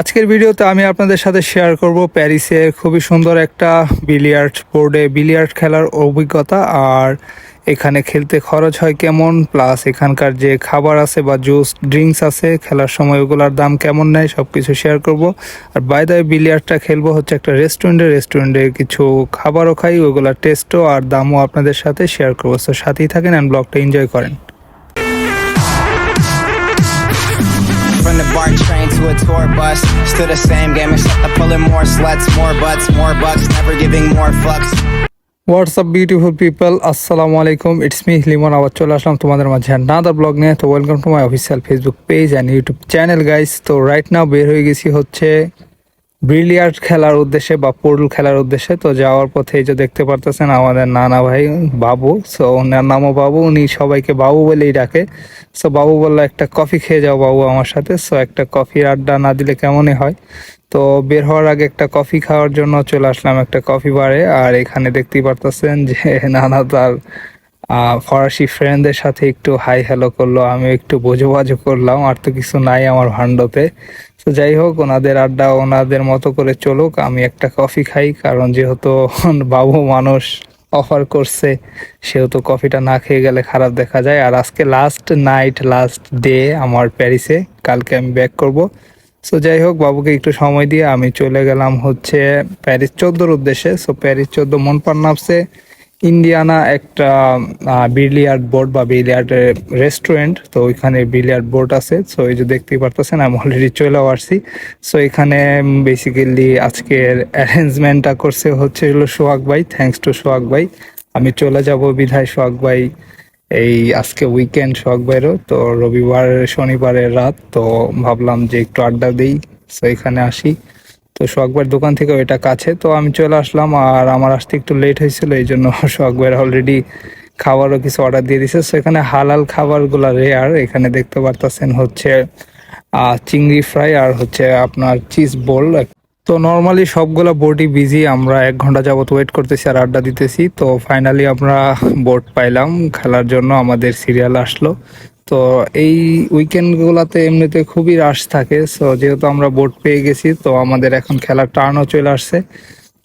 আজকের ভিডিওতে আমি আপনাদের সাথে শেয়ার করব প্যারিসের খুবই সুন্দর একটা বিলিয়ার্ড বোর্ডে বিলিয়ার্ড খেলার অভিজ্ঞতা আর এখানে খেলতে খরচ হয় কেমন প্লাস এখানকার যে খাবার আছে বা জুস ড্রিঙ্কস আছে, খেলার সময় ওগুলোর দাম কেমন নেয় সব কিছু শেয়ার করব। আর বাইরে বিলিয়ার্ডটা খেলব হচ্ছে একটা রেস্টুরেন্টে রেস্টুরেন্টে কিছু খাবারও খাই, ওগুলোর টেস্টও আর দামও আপনাদের সাথে শেয়ার করব। তো সাথেই থাকেন অ্যান্ড ব্লগটা এনজয় করেন। From the BART train to a tour bus, still the same game except I'm pulling more sluts, more butts, more bucks, never giving more fucks. What's up beautiful people আসসালামু আলাইকুম it's me Limon আবার চলে আসলাম তোমাদের মাঝে another blog নিয়ে। তো welcome to my official Facebook page and YouTube channel guys তো right now বের হয়ে গেছি হচ্ছে ব্রিলিয়ার্ড খেলার উদ্দেশ্যে বা পোর্টল খেলার উদ্দেশ্যে তো যাওয়ার পথে এই যে দেখতে পারতেছেন আমাদের নানা ভাই বাবু সো ওনার নামও বাবু, উনি সবাইকে বাবু বলেই ডাকে। সো বাবু বলল, একটা কফি খেয়ে যাও বাবু আমার সাথে। সো একটা কফির আড্ডা না দিলে কেমনই হয়? তো বের হওয়ার আগে একটা কফি খাওয়ার জন্য চলে আসলাম একটা কফি বারে। আর এখানে দেখতেই পারতেছেন যে নানা তার ফরাসি ফ্রেন্ডদের সাথে একটু হাই হ্যালো করল আমি একটু বোঝো বাজো করলাম। আর তো কিছু নাই আমার ভান্ডতে তো যাই হোক, ওনাদের আড্ডা ওনাদের মতো করে চলুক, আমি একটা কফি খাই, কারণ যেহেতু বাবু মানুষ অফার করছে, সেহেতু কফিটা না খেয়ে গেলে খারাপ দেখা যায়। আর আজকে লাস্ট নাইট লাস্ট ডে আমার প্যারিসে কালকে আমি ব্যাক করব। সো যাই হোক, বাবুকে একটু সময় দিয়ে আমি চলে গেলাম হচ্ছে প্যারিস চোদ্দোর উদ্দেশ্যে। সো প্যারিস চোদ্দ মন চোদ্দ মনপান্নাপসে ইন্ডিয়ানা একটা বিলিয়ার্ড বোর্ড বা বিলিয়ার্ড রেস্টুরেন্ট, তো ওইখানে বিলিয়ার্ড বোর্ড আছে। সো এই যে দেখতেই পারতেছেন, আমি অলরেডি চলেও আসছি। সো এখানে বেসিক্যালি আজকের অ্যারেঞ্জমেন্টটা করছে হচ্ছে হলো সোহাগ ভাই। থ্যাঙ্কস টু সোহাগ ভাই। আমি চলে যাব বিধায় সোহাগ ভাই এই আজকে উইকেন্ড সোহাগ ভাইয়েরও তো রবিবার, শনিবারের রাত, তো ভাবলাম যে একটু আড্ডা দিই। সো এখানে আসি। তো সোহাগবার দোকান থেকে এটা কাছে। তো আমি চলে আসলাম আর আমার আসতে একটু লেট হয়েছিল এই জন্য সোহাগবার অলরেডি খাবারও কিছু অর্ডার দিয়ে দিছে। সো এখানে হালাল খাবারগুলো রেয়ার এখানে দেখতে পারতেছেন হচ্ছে চিংড়ি ফ্রাই আর হচ্ছে আপনার চিজ বোল তো নর্মালি সবগুলা বোর্ডই বিজি আমরা এক ঘণ্টা যাবত ওয়েট করতেছি আর আড্ডা দিতেছি। তো ফাইনালি আমরা বোর্ড পাইলাম, খেলার জন্য আমাদের সিরিয়াল আসলো। তো এই উইকেন্ডগুলোতে এমনিতে খুবই রাশ থাকে সো যেহেতু আমরা বোর্ড পেয়ে গেছি, তো আমাদের এখন খেলার টার্নও চলে আসছে।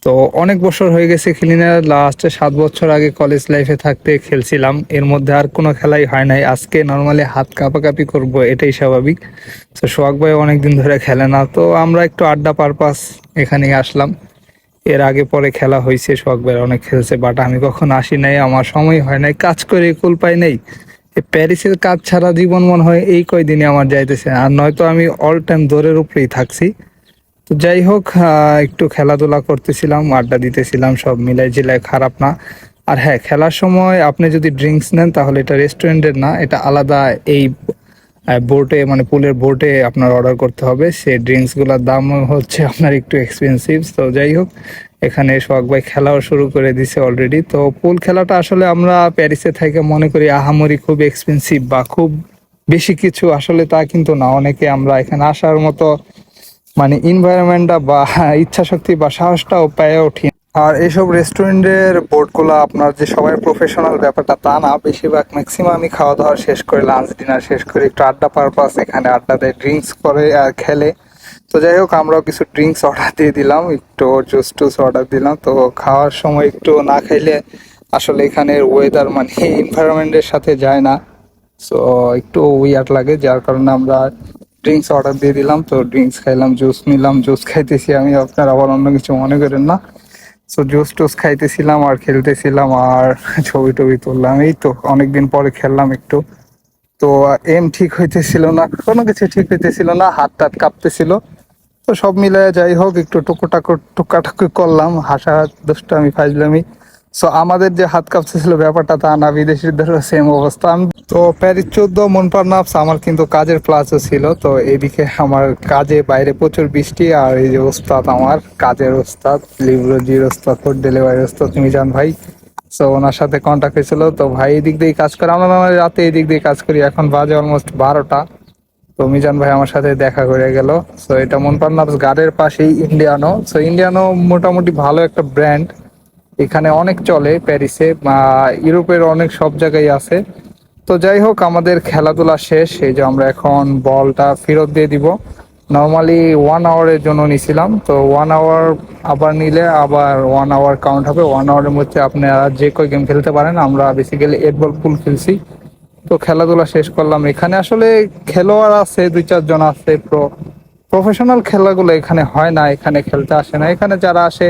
তো অনেক বছর হয়ে গেছে খেলি না লাস্টে সাত বছর আগে কলেজ লাইফে থাকতে খেলছিলাম, এর মধ্যে আর কোনো খেলাই হয় নাই। আজকে নর্মালি হাত কাঁপাকাপি করব, এটাই স্বাভাবিক। তো সোহাগ ভাই অনেকদিন ধরে খেলে না, তো আমরা একটু আড্ডা পারপাস এখানেই আসলাম। এর আগে পরে খেলা হয়েছে, সোহাগ ভাই অনেক খেলছে বাট আমি কখন আসি নাই, আমার সময় হয় নাই, কাজ করে কুল পাই নাই। প্যারিসের কাজ ছাড়া জীবন মনে হয় এই কয়দিনে আমার যাইতেছে। আর নয়তো আমি অল টাইম দৌড়ের উপরেই থাকছি। তো যাই হোক একটু খেলাধুলা করতেছিলাম, আড্ডা দিতেছিলাম, সব মিলাই জিলাই খারাপ না। আর হ্যাঁ খেলার সময় আপনি যদি ড্রিঙ্কস নেন তাহলে এটা রেস্টুরেন্টের না, এটা আলাদা এই বোর্ডে মানে পুলের বোর্ডে আপনার অর্ডার করতে হবে। সেই ড্রিঙ্কসগুলোর দাম হচ্ছে আপনার একটু এক্সপেন্সিভ তো যাই হোক, এখানে সোহাগ ভাই খেলাও শুরু করে দিছে অলরেডি তো পুল খেলাটা আসলে আমরা প্যারিসে থেকে মনে করি আহামরি খুব এক্সপেন্সিভ বা খুব বেশি কিছু আসলে তা কিন্তু না। অনেকে আমরা এখানে আসার মতো মানে ইনভায়রনমেন্টটা বা ইচ্ছা শক্তি বা সাহসটাও পেয়ে উঠি আর এইসব রেস্টুরেন্টের বোর্ডগুলো আপনার যে সবাই প্রফেশনাল ব্যাপারটা তা না। বেশিরভাগ ম্যাক্সিমাম আমি খাওয়া দাওয়া শেষ করে লাঞ্চ ডিনার শেষ করে একটু আড্ডা পারপাস এখানে আড্ডা দেয় ড্রিঙ্কস করে আর খেলে। তো যাই হোক, আমরাও কিছু ড্রিঙ্কস অর্ডার দিয়ে দিলাম, একটু জুস টুস অর্ডার দিলাম। তো খাওয়ার সময় একটু না খাইলে আসলে এখানের ওয়েদার মানে এনভায়রনমেন্টের সাথে যায় না। সো একটু উইয়ার্ড লাগে, যার কারণে আমরা ড্রিঙ্কস অর্ডার দিয়ে দিলাম। তো ড্রিঙ্কস খাইলাম জুস নিলাম জুস খাইতেছি আমি। আপনার আবার অন্য কিছু মনে করেন না। সো জুস টুস খাইতেছিলাম আর খেলতেছিলাম আর ছবি টবি তুললাম। এই তো, অনেকদিন পরে খেললাম একটু। তো এম ঠিক হইতেছিল না, কোনো কিছু ঠিক হইতেছিল না, হাত টাত কাঁপতেছিল। তো সব মিলায় যাই হোক, একটু টুকুটাকু, টুকাটাকু করলাম হাসা দুষ্টামি, ফাজলামি। সো আমাদের যে হাত কাঁপতেছিল ব্যাপারটা তা না বিদেশিদেরও সেম অবস্থা। তো প্যারিস চোদ্দ, মনপার নাপস আমার কিন্তু কাজের প্লাসও ছিল। তো এদিকে আমার কাজে বাইরে প্রচুর বৃষ্টি, আর এই যে ওস্তাদ আমার, কাজের ওস্তাদ, লিব্রোজির ওস্তাদ ফুড ডেলিভারি ওস্তাদ, মিজান ভাই। সো ওনার সাথে কন্ট্যাক্ট হয়েছিল। তো ভাই, এদিক দিয়ে কাজ করে, আমরা নরমালি রাতে এদিক দিয়ে কাজ করি, এখন বাজে অলমোস্ট বারোটা। তো মিজান ভাই আমার সাথে দেখা করে গেল। সো এটা মনপান্নাপস গার্ডের পাশেই ইন্ডিয়ানো সো ইন্ডিয়ানো মোটামুটি ভালো একটা ব্র্যান্ড এখানে অনেক চলে প্যারিসে ইউরোপের অনেক সব জায়গায় আছে। তো যাই হোক, আমাদের খেলাধুলা শেষ। এই যে আমরা এখন বলটা ফেরত দিয়ে দিব। নর্মালি ওয়ান আওয়ারের জন্য নিছিলাম, তো ওয়ান আওয়ার আবার নিলে আবার ওয়ান আওয়ার কাউন্ট হবে। ওয়ান আওয়ারের মধ্যে আপনারা যে কয় গেম খেলতে পারেন, আমরা বেসিক্যালি এইট বল ফুল খেলছি। তো খেলাধুলা শেষ করলাম এখানে। আসলে খেলোয়াড় আছে, দুই চারজন আছে প্রো প্রফেশনাল খেলাগুলো এখানে হয় না, এখানে খেলতে আসে না। এখানে যারা আসে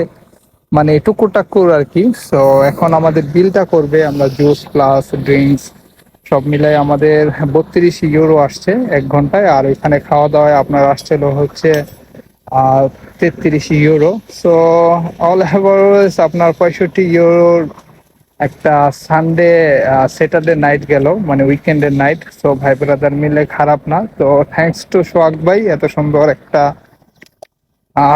মানে টুকুর টাকুর আর কি। তো এখন আমাদের বিলটা করবে, আমরা জুস প্লাস ড্রিঙ্কস সব মিলাই আমাদের বত্রিশ ইউরো আসছে এক ঘন্টায়। আর এখানে খাওয়া দাওয়ায় আপনার আসছিল হচ্ছে আর তেত্রিশ ইউরো সো অল হ্যাভারেজ আপনার পঁয়ষট্টি ইউরোর একটা সানডে স্যাটারডে নাইট গেল মানে উইকেন্ডের নাইট সো ভাই ব্রাদার মিলে খারাপ না। তো থ্যাঙ্কস টু সোহাগ ভাই, এত সুন্দর একটা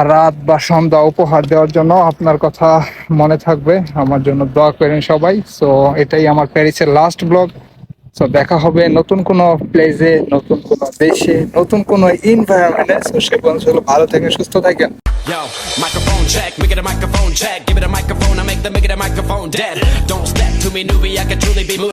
রাত বা সন্ধ্যা উপহার দেওয়ার জন্য আপনার কথা মনে থাকবে আমার জন্য দোয়া করেন সবাই সো এটাই আমার প্যারিসের লাস্ট ব্লগ সো দেখা হবে নতুন কোনো প্লেসে নতুন কোনো দেশে নতুন কোনো ইনভায়রনমেন্টে সো সে পর্যন্ত ভালো থাকেন সুস্থ থাকেন Yo, microphone check, make it a microphone check. Give it a microphone, I make the make it a microphone dead. Don't step to me, newbie, I could truly be.